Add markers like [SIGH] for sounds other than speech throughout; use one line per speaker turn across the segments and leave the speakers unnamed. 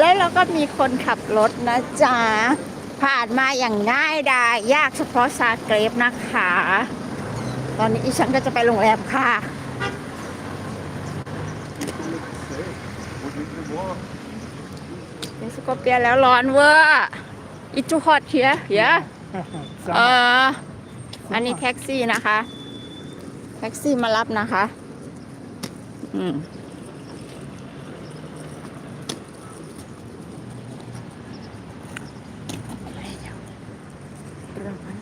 แล้วเราก็มีคนขับรถนะจ๊ะ ผ่านมาอย่างง่ายดายยากเฉพาะซาเกรฟนะคะ ตอนนี้อีฉันก็จะไปโรงแรมค่ะเดสโกเปียแล้วร้อนเวอร์อิจูฮอตเฮียเฮียเอออันนี้แท็กซี่นะคะ แท็กซี่มารับนะคะ อืม ร้อน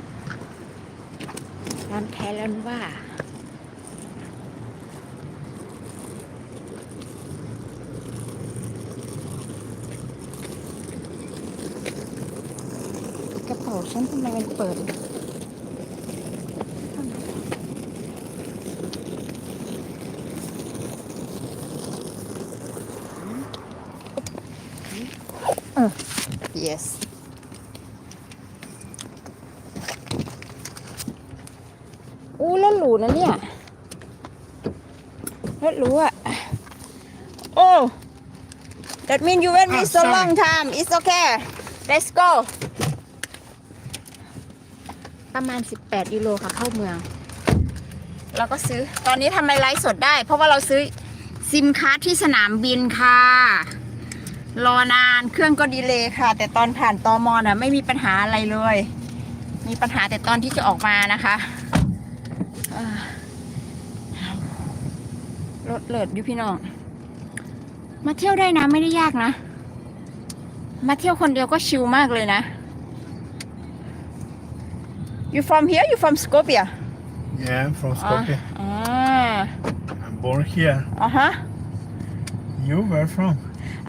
ร้ อนแท้แล้วว่าาฉันทำไมมันเปิดเออ yes อู้รถหรู นะเนี่ยรถหรูอะโอ้ that mean you wait me
Ah,
so
sorry.
long time it's okay let's go ประมาณ 18ยูโรค่ะเข้าเมือง เราก็ซื้อตอนนี้ทำไมไลฟ์สดได้ เพราะว่าเราซื้อซิมคัสที่สนามบินค่ะ รอนานเครื่องก็ดีเลย์ค่ะ แต่ตอนผ่านตอมอน่ะไม่มีปัญหาอะไรเลย มีปัญหาแต่ตอนที่จะออกมานะคะเอ่อ รถเลิศอยู่พี่น้อง มาเที่ยวได้นะไม่ได้ยากนะ มาเที่ยวคนเดียวก็ชิลมากเลยนะ You from here? You from Skopje?
Yeah, I'm from
อ๋อ
Skopje.
อ๋อ
I'm born here.
อ๋อฮะ
You, where from?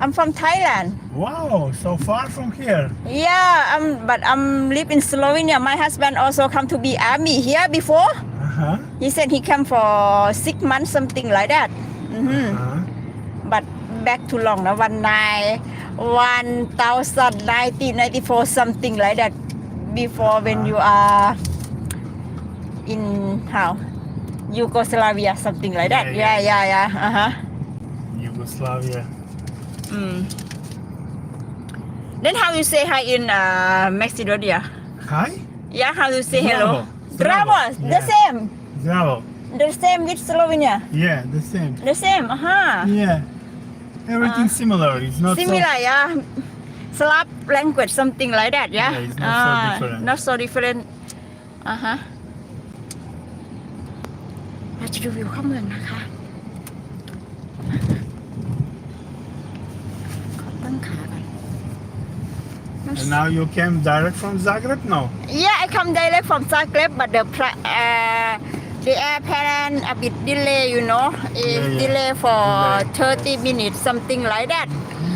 I'm from Thailand.
Wow, so far from here.
Yeah, um, but I'm live in Slovenia. My husband also come to be army here before.
Uh-huh.
He said he come for six months, something like that. hmm
Uh-huh.
But back too long, now one nine, one thousand nineteen ninety four, something like that. Before when you are in how Yugoslavia, something like that.
Yeah,
Yeah, yeah, yeah. Uh huh.
Yugoslavia.
Mm. Then how you say hi in uh, Macedonia?
Hi?
Yeah, how you say hello?
Bravo.
Bravo.
Bravo.
The
Yeah.
same.
Bravo.
The same with Slovenia.
Yeah, the same.
The same. Uh-huh.
Yeah. Everything similar. It's not
Similar, yeah. Slav language, something like that, yeah.
Yeah, it's not so
Ah,
different.
Not so different. อ่าฮะเราจะดูวิวเข้าเมืองนะคะ ขอตั้งขาก่อน
So. And now you came direct from Zagreb? No.
Yeah, I come direct from Zagreb, but the uh, the airplane a bit delay, you know, it
Yeah, yeah.
delay for
Delay.
30 minutes, something like that.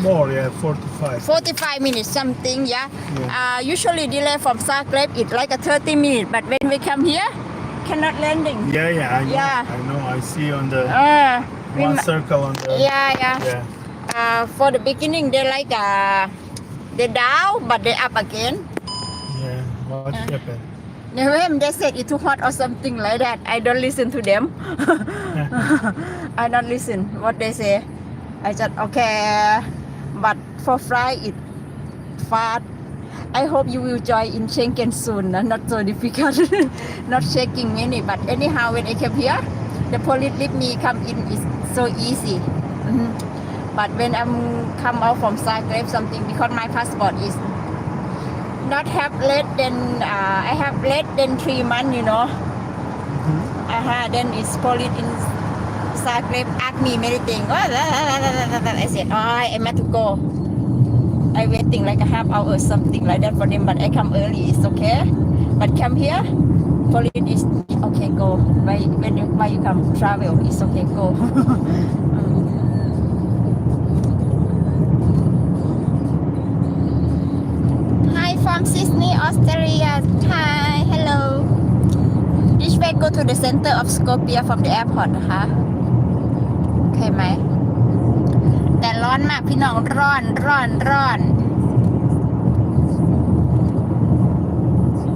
More, yeah, 45.
45 minutes, something, yeah.
Yeah.
Uh, usually delay from Zagreb, it's like a 30 minutes, but when we come here, cannot landing.
Yeah, yeah, I know.
Yeah.
I know. I see on the
Uh,
one circle on the.
yeah, yeah.
Yeah.
Uh, for the beginning, they like uh, they down, but they up again.
Yeah. What
Uh.
happened?
They said it's too hot or something like that, I don't listen to them. [LAUGHS] I don't listen what they say. I just okay, but for fry it fast. I hope you will join in Schengen soon. [LAUGHS] Not so difficult, [LAUGHS] not shaking many. But anyhow, when I came here, the police let me come in is so easy. Mhm. But when I'm come out from Zagreb, something because my passport is not have less than uh, I have less than three months, you know. Uh-huh, then it's police in Zagreb ask me many things. I said, oh, I am to go. I waiting like a half hour or something like that for them, but I come early. It's okay. But come here, police is okay. Go. Why when you, why you come travel? It's okay. Go. Hi [LAUGHS] from Sydney, Australia. Hi, hello. This way go to the center of Skopje from the airport นะคะโอเคไหม แต่ร้อนมากพี่น้องร้อนร้อนร้อน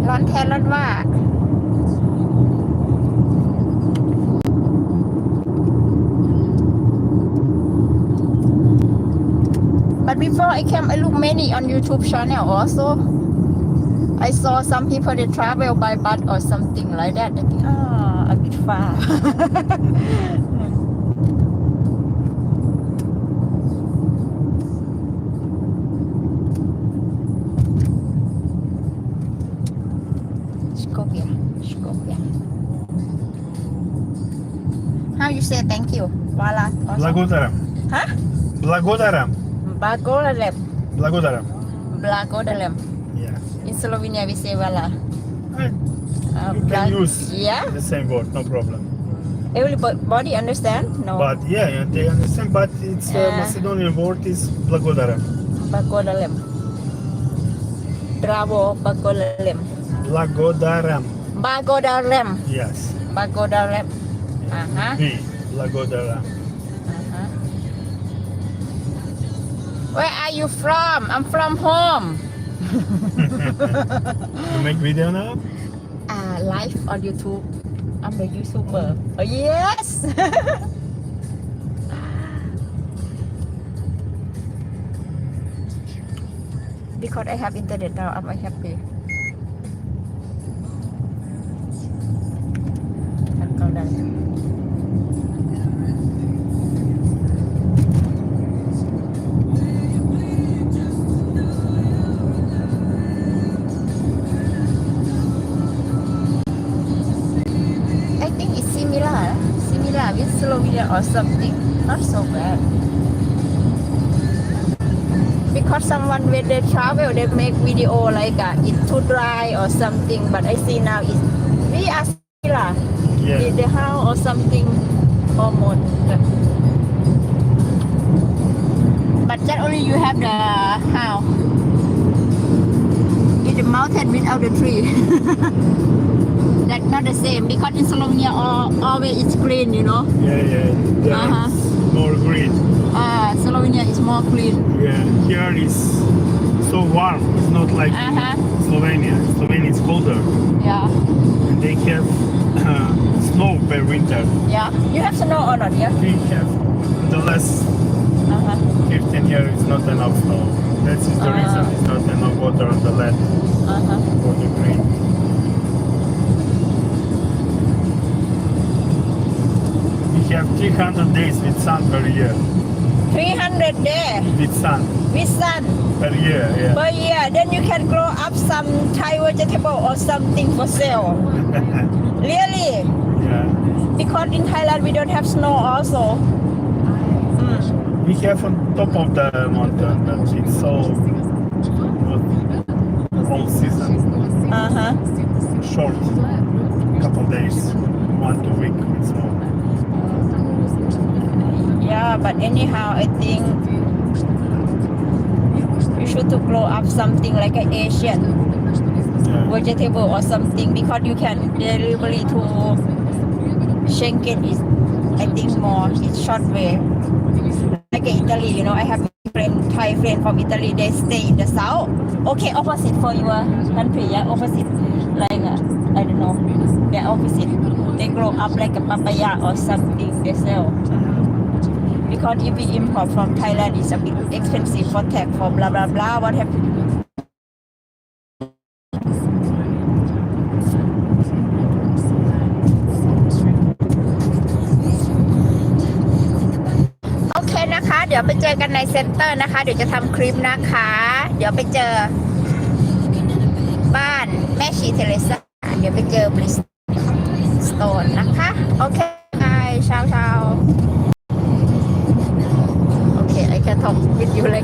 ร้อนแท้ร้อนว่า But before I came, I look many on YouTube channel also. I saw some people they travel by bus or something like that. I think, ah, a bit far. [LAUGHS] Skopje, Skopje. How you say thank you? Wala. also?
Благодарам.
Huh?
Благодарам.
Bagolalem.
Благодарам.
Blagodalem. Slovenia we say
Vala.
Uh,
you can use
yeah?
the same word, no problem.
Everybody understand? No.
But yeah, yeah they understand, but it's uh,
uh.
Macedonian word is Blagodarem.
Blagodarem. Bravo, Blagodarem.
Blagodarem.
Blagodarem.
Yes.
Blagodarem. Uh-huh.
B,
Uh-huh. Where are you from? I'm from home. [LAUGHS]
You make video now?
Uh, live on YouTube. I'm a YouTuber. Oh, yes. [LAUGHS] because I have internet now, I'm happy. Similar, similar with Slovenia or something. Not so bad. Because someone when they travel, they make video like uh, it's too dry or something. But I see now it's we are similar.
Yeah.
With the house or something hormone. But that only you have the house. It's the mountain without the tree. [LAUGHS] That's not the same because in Slovenia all, always it's green, you know.
Yeah, yeah. There
Uh-huh.
more green.
Uh, Slovenia is more clean.
Yeah. Here is so warm. It's not like
Uh-huh.
Slovenia. Slovenia is colder.
Yeah,
And they have uh, snow per winter.
yeah. You have snow or not? Yeah.
We have the last
Uh-huh.
15 years it's not enough snow. That is the
Ah.
reason it's not enough water on the land
Uh-huh.
for the green. Have 300 days with sun per year.
300 there
With sun
with sun
per year, yeah.
per year. Then you can grow up some Thai vegetable or something for sale. [LAUGHS] Really?
yeah.
Because in Thailand we don't have snow also. Mm.
We have on top of the mountain, but it's so not all season.
Uh-huh.
Short, couple days, one two week with snow.
But anyhow, I think you should to grow up something like an Asian
Yeah.
vegetable or something because you can delivery to Schengen is I think more it's short way. Like in Italy, you know, I have friend, Thai friend from Italy. They stay in the south. Okay, opposite for your country, yeah, opposite. Like uh, I don't know, they're opposite. They grow up like a papaya or something. They sell. Because if we import from Thailand, it's a bit expensive for tax for blah blah blah. What have โอเคนะคะ เดี๋ยวไปเจอกันในเซ็นเตอร์นะคะ เดี๋ยวจะทำคลิปนะคะ เดี๋ยวไปเจอ บ้านแม่ชีเทเรซาเดี๋ยวไปเจอบริสโตนนะคะ โอเคไอชาวชาว with you like